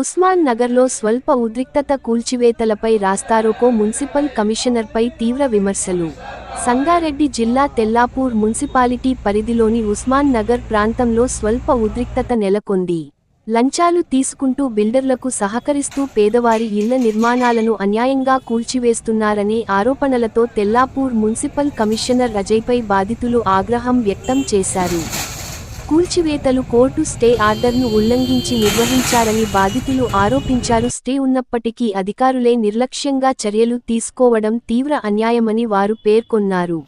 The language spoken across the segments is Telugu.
ఉస్మాన్ నగర్లో స్వల్ప ఉద్రిక్తత కూల్చివేతలపై రాస్తారోకో మున్సిపల్ కమిషనర్పై తీవ్ర విమర్శలు. సంగారెడ్డి జిల్లా తెల్లాపూర్ మున్సిపాలిటీ పరిధిలోని ఉస్మాన్ నగర్ ప్రాంతంలో స్వల్ప ఉద్రిక్తత నెలకొంది. లంచాలు తీసుకుంటూ బిల్డర్లకు సహకరిస్తూ పేదవారి ఇళ్ళ నిర్మాణాలను అన్యాయంగా కూల్చివేస్తున్నారనే ఆరోపణలతో తెల్లాపూర్ మున్సిపల్ కమిషనర్ అజయ్పై బాధితులు ఆగ్రహం వ్యక్తం చేశారు. కూల్చివేతలు కోర్టు స్టే ఆర్డర్ను ఉల్లంఘించి నిర్వహించారని బాధితులు ఆరోపించారు. స్టే ఉన్నప్పటికీ అధికారులే నిర్లక్ష్యంగా చర్యలు తీసుకోవడం తీవ్ర అన్యాయమని వారు పేర్కొన్నారు.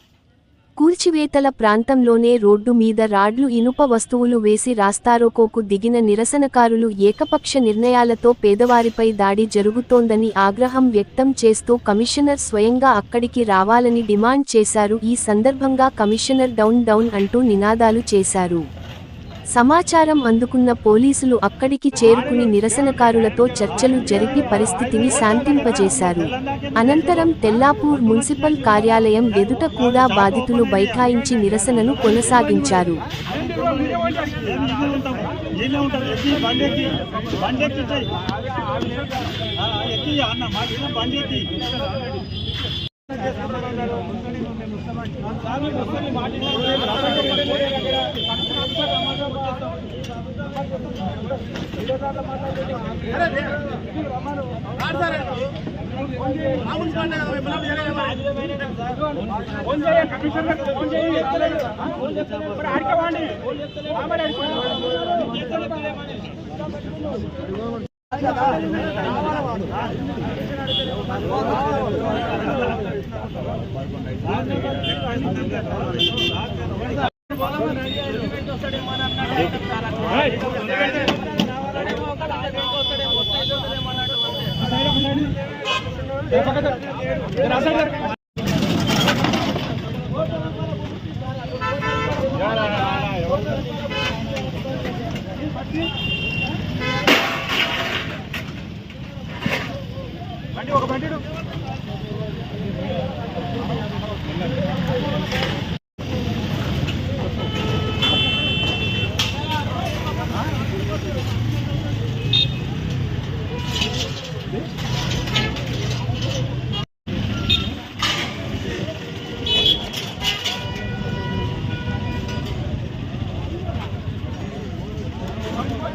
కూల్చివేతల ప్రాంతంలోనే రోడ్డు మీద రాడ్లు ఇనుప వస్తువులు వేసి రాస్తారోకోకు దిగిన నిరసనకారులు ఏకపక్ష నిర్ణయాలతో పేదవారిపై దాడి జరుగుతోందని ఆగ్రహం వ్యక్తం చేస్తూ కమిషనర్ స్వయంగా అక్కడికి రావాలని డిమాండ్ చేశారు. ఈ సందర్భంగా కమిషనర్ డౌన్ డౌన్ అంటూ నినాదాలు చేశారు. సమాచారం అందుకున్న పోలీసులు అక్కడికి చేరుకుని నిరసనకారులతో చర్చలు జరిపి పరిస్థితిని శాంతింపజేశారు. అనంతరం తెల్లాపూర్ మున్సిపల్ కార్యాలయం ఎదుట కూడా బాధితులు బైఠాయించి నిరసనను కొనసాగించారు. ఏమే ఉంటారు ఎక్కి బండి ఎక్కి బండి ఎక్కి ఫోన్ చేయ కమిషనర్ ఫోన్ చేయి ఎత్తలేదు ఫోన్ చేస్తలేదు బండి ఒక బండి